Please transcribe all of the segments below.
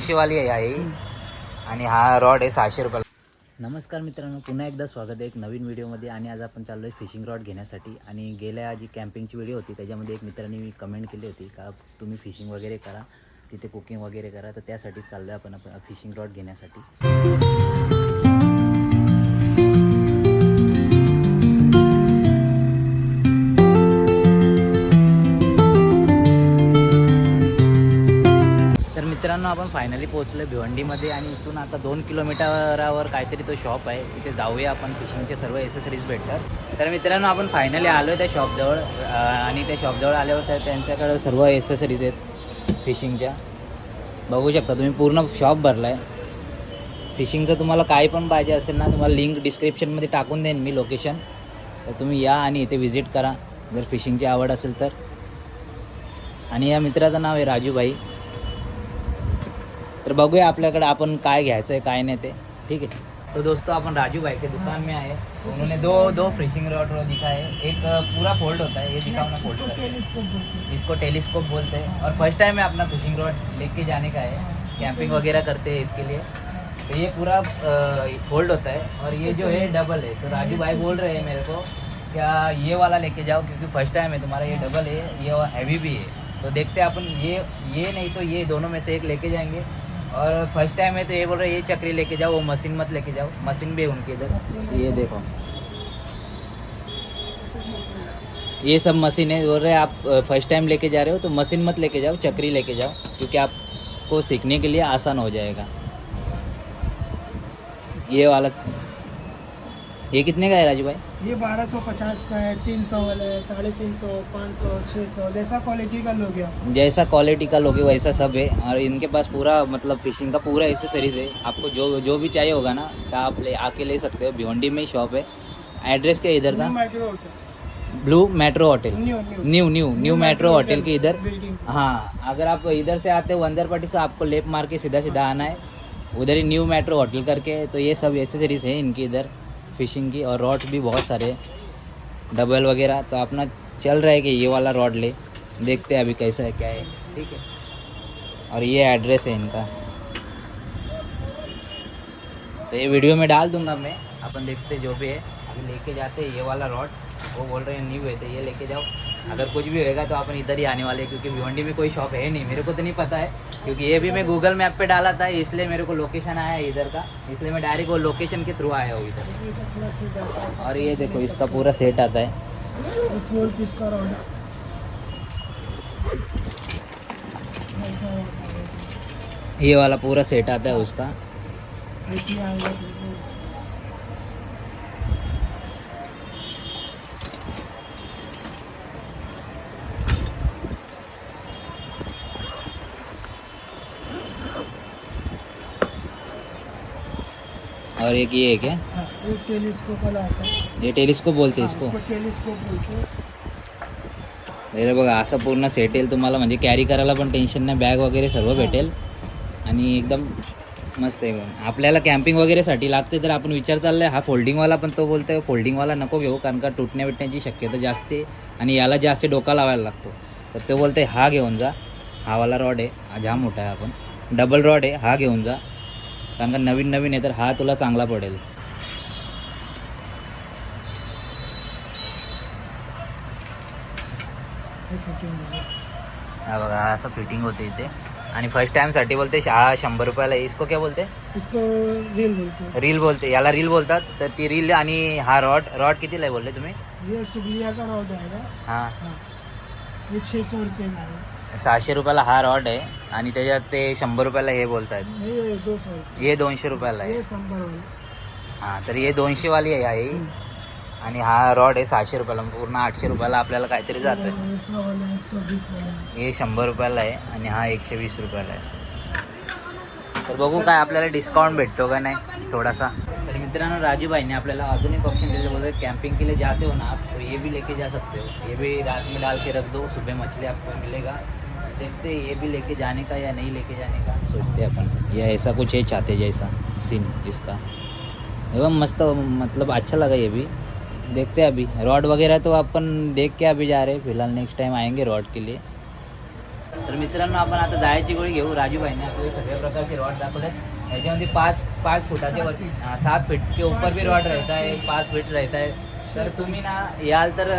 दोनशेवाली आहे आणि हा रॉड आहे सहाशे रुपयाला. नमस्कार मित्रांनो पुन्हा एकदा स्वागत आहे एक नवीन व्हिडिओमध्ये आणि आज आपण चाललो आहे फिशिंग रॉड घेण्यासाठी. आणि गेल्या जी कॅम्पिंगची व्हिडिओ होती त्याच्यामध्ये एक मित्रांनी मी कमेंट केली होती का तुम्ही फिशिंग वगैरे करा तिथे कुकिंग वगैरे करा तर त्यासाठी चाललो आहे आपण आपण फिशिंग रॉड घेण्यासाठी. मित्रांनो आपण फायनली पोहोचलो भिवंडीमध्ये आणि इथून आता दोन किलोमीटरावर काहीतरी तो शॉप आहे. तिथे जाऊया आपण फिशिंगचे सर्व एसेसरीज भेटतात. तर मित्रांनो आपण फायनली आलो आहे त्या शॉपजवळ आणि त्या शॉपजवळ आल्यावर तर त्यांच्याकडे सर्व एसेसरीज आहेत फिशिंगच्या बघू शकता तुम्ही पूर्ण शॉप भरला आहे फिशिंगचं तुम्हाला काय पण पाहिजे असेल ना तुम्हाला लिंक डिस्क्रिप्शनमध्ये टाकून देईन मी लोकेशन तर तुम्ही या आणि इथे व्हिजिट करा. जर फिशिंगची आवड असेल तर. आणि या मित्राचं नाव आहे राजूभाई तर बघूया आपल्याकडे आपण काय घ्यायचं काय नाही ते. ठीक है तो दोस्तों अपन राजू भाई के दुकान में आए उन्होंने दो दो फिशिंग रॉड दिखा है एक पूरा फोल्ड होता है ये दिखा ना फोल्ड इसको टेलीस्कोप बोलते हैं. और फ़र्स्ट टाइम है अपना फिशिंग रॉड लेके जाने का है. कैंपिंग वगैरह करते हैं इसके लिए. तो ये पूरा फोल्ड होता है. और ये जो है डबल है. तो राजू भाई बोल रहे हैं मेरे को, क्या ये वाला लेके जाओ? क्योंकि फ़र्स्ट टाइम है तुम्हारा, ये डबल है. ये हैवी भी है. तो देखते हैं अपन, ये ये नहीं तो ये दोनों में से एक लेके जाएँगे. और फ़र्स्ट टाइम है तो ये बोल रहे ये चक्री लेके जाओ वो मशीन मत लेके जाओ. मशीन भी है उनके इधर। ये देखो। ये सब मशीन है। बोल रहे आप फ़र्स्ट टाइम लेके जा रहे हो तो मशीन मत लेके जाओ चक्री लेके जाओ क्योंकि आपको सीखने के लिए आसान हो जाएगा। ये वाला ये कितने का है राजू भाई? ये 1250 का है 300 वाला है साढ़े तीन सौ पाँच सौ छः सौ जैसा क्वालिटी का लोगे आप। जैसा क्वालिटी का लोगे वैसा सब है और इनके पास पूरा मतलब फिशिंग का पूरा एसेसरीज है। आपको जो जो भी चाहिए होगा ना तो आप ले आके ले सकते हो। भिवंडी में ही शॉप है। एड्रेस क्या इधर का? Metro hotel blue metro hotel new new new new new metro hotel के इधर। हाँ अगर आप इधर से आते हो वंदरपट्टी से आपको लेप मार के सीधा सीधा आना है। उधर ही न्यू मेट्रो होटल करके तो ये सब एसेसरीज है इनकी इधर। फिशिंग की और रॉड भी बहुत सारे डबल वगैरह तो अपना चल रहा है कि ये वाला रॉड ले। देखते हैं अभी कैसा है, क्या है। ठीक है। और ये एड्रेस है इनका। तो ये वीडियो में डाल दूँगा मैं। अपन देखते जो भी है। अभी लेके जाते ये वाला रॉड। वो बोल रहे हैं न्यू है तो ये लेके जाओ। अगर कुछ भी होएगा तो अपन इधर ही आने वाले क्योंकि भिवंडी में कोई शॉप है नहीं, मेरे को तो नहीं पता है, क्योंकि ये भी मैं गूगल मैप पे डाला था, इसलिए मेरे को लोकेशन आया इधर का, इसलिए मैं डायरेक्ट वो लोकेशन के थ्रू आया हूँ इधर। और ये देखो, इसका पूरा सेट आता है। ये वाला पूरा सेट आता है उसका। और एक ये है। क्या हाँ, एक टेलीस्कोप वाला आता है। ये टेलिस्कोप बोलते इसको। इसको टेलीस्कोप बोलते हैं। हे बघा असं पूर्ण सेट येईल तुम्हाला म्हणजे कॅरी करायला पण टेन्शन नाही बॅग वगैरे सर्व भेटेल. आणि एकदम मस्त आहे आपल्याला कॅम्पिंग वगैरेसाठी लागते तर आपण विचार चाललाय हा फोल्डिंगवाला पण तो बोलतोय फोल्डिंगवाला नको घेऊ कारण का तुटण्या बिटण्याची शक्यता जास्त आहे आणि याला जास्त डोका लावायला लागतो. तर तो बोलतोय हा घेऊन जा. हा वाला रॉड आहे हा जाम मोठा आहे आपण. डबल रॉड आहे हा घेऊन जा. कारण का नवीन नवीन आहे तर हा तुला चांगला पडेल. हे आहे. बघा असं फिटिंग होते इथे. आणि फर्स्ट टाइमसाठी बोलते हा शंभर रुपयाला आहे. इसको क्या बोलते? इसको रील बोलते. रील बोलते. याला रील बोलतात. तर ती रील आणि हा रॉड रॉड कितीला आहे बोलले तुम्ही? ये सुगलिया का रॉड आएगा हां. हाँ. ये छः सौ रुपये का है सहाशे रुपयाला हा रॉड आहे. आणि त्याच्यात ते शंभर रुपयाला हे बोलतात हे दोनशे रुपयाला. आहे. हां तर हे दोनशेवाली आहे ही आणि हा रॉड आहे सहाशे रुपयाला पूर्ण आठशे रुपयाला आपल्याला काहीतरी जातं वाला हे शंभर रुपयाला आहे आणि हा एकशे वीस रुपयाला आहे. तर बघू काय आपल्याला डिस्काउंट भेटतो का नाही थोडासा. तर मित्रांनो राजू भाई ने आपल्याला अजून एक ऑप्शन दिले बोलते कैंपिंग के लिए जाते हो ना आप तो ये भी लेके जा सकते हो. ये भी रात में डाल के रख दो सुबह मछली आपको मिलेगा. देखते ये भी लेके जाने का या नहीं लेके जाने का। सोचते अपन। या ऐसा कुछ है चाहते जैसा सीन इसका। एवं मस्त मतलब अच्छा लगा ये भी। देखते अभी। रॉड वगैरह तो अपन देख के अभी जा रहे फिलहाल नेक्स्ट टाइम आएंगे रॉड के लिए। तर मित्रांनो आपण आता जायची गोळी घेऊ राजूभाईने आपल्याला सगळ्या प्रकारचे रॉड दाखवले याच्यामध्ये पाच पाच फुटाचे सात फीट के ऊपर भी रॉड रहता है पाच फीट राहत आहे. तर तुम्ही ना याल तर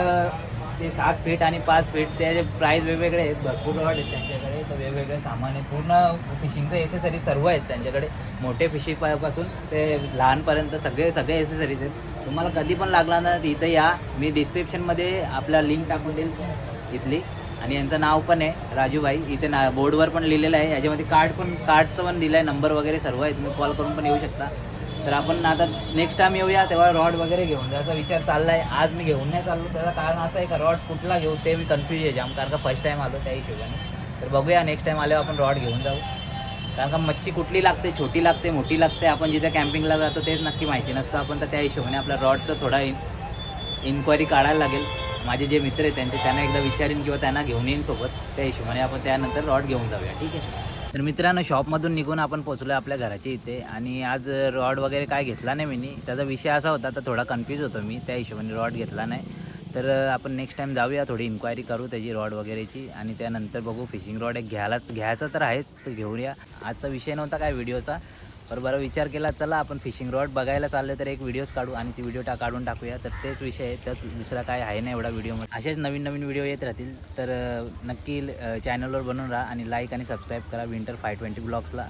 ते सात फीट आणि पाच फीट त्याचे प्राईस वेगवेगळे आहेत भरपूर रॉड आहेत त्यांच्याकडे. तर वेगवेगळे सामान आहे पूर्ण फिशिंगचं एसेसरीज सर्व आहेत त्यांच्याकडे. मोठे फिशिंगपासून ते लहानपर्यंत सगळे सगळे एसेसरीज आहेत. तुम्हाला कधी पण लागला ना इथं या. मी डिस्क्रिप्शनमध्ये आपला लिंक टाकून देईल इथली. आणि यांचं नाव पण आहे राजूभाई. इथे ना बोर्डवर पण लिहिलेलं आहे. याच्यामध्ये कार्ड पण कार्डचं पण दिलं आहे नंबर वगैरे सर्व आहे तुम्ही कॉल करून पण येऊ शकता. तर आपण आता नेक्स्ट टाइम येऊया तेव्हा रॉड वगैरे घेऊन जायचा विचार चालला आहे आज मी घेऊन नाही चाललो. त्याचं कारण असं आहे का रॉड कुठला घेऊ ते मी कन्फ्यूज आहे जाम कारण का फर्स्ट टाईम आलो त्या हिशोबाने. तर बघूया नेक्स्ट टाईम आल्यावर आपण रॉड घेऊन जाऊ. कारण का मच्छी कुठली लागते छोटी लागते मोठी लागते आपण जिथे कॅम्पिंगला जातो तेच नक्की माहिती नसतं. आपण तर त्या हिशोबाने आपला रॉडचं थोडा इन इन्क्वायरी काढायला लागेल. माझे जे मित्र आहेत त्यांचे त्यांना एकदा विचारीन किंवा त्यांना घेऊन येईन सोबत. त्या हिशोबाने आपण त्यानंतर रॉड घेऊन जाऊया. ठीक आहे? तर मित्रांनो शॉपमधून निघून आपण पोचलो आपल्या घराच्या इथे. आणि आज रॉड वगैरे काय घेतला नाही मी त्याचा विषय असा होता तर थोडा कन्फ्यूज होतो मी त्या हिशोबाने रॉड घेतला नाही. तर आपण नेक्स्ट टाइम जाऊया थोडी इन्क्वायरी करू त्याची रॉड वगैरेची. आणि त्यानंतर बघू फिशिंग रॉड एक घ्यायलाच घ्यायचा तर आहेच तर घेऊया आजचा विषय नव्हता काय व्हिडिओचा बरोबर बरं विचार केला चला आपण फिशिंग रॉड बघायला चाललं तर एक व्हिडिओज काढू आणि ती व्हिडिओ टा काढून टाकूया. तर तेच विषय आहे त्याच दुसरा काय आहे नाही एवढा व्हिडिओमध्ये असेच नवीन नवीन व्हिडिओ येत राहतील तर नक्की चॅनलवर बनवून राहा आणि लाईक आणि सबस्क्राईब करा विंटर फाय ट्वेंटी ब्लॉग्सला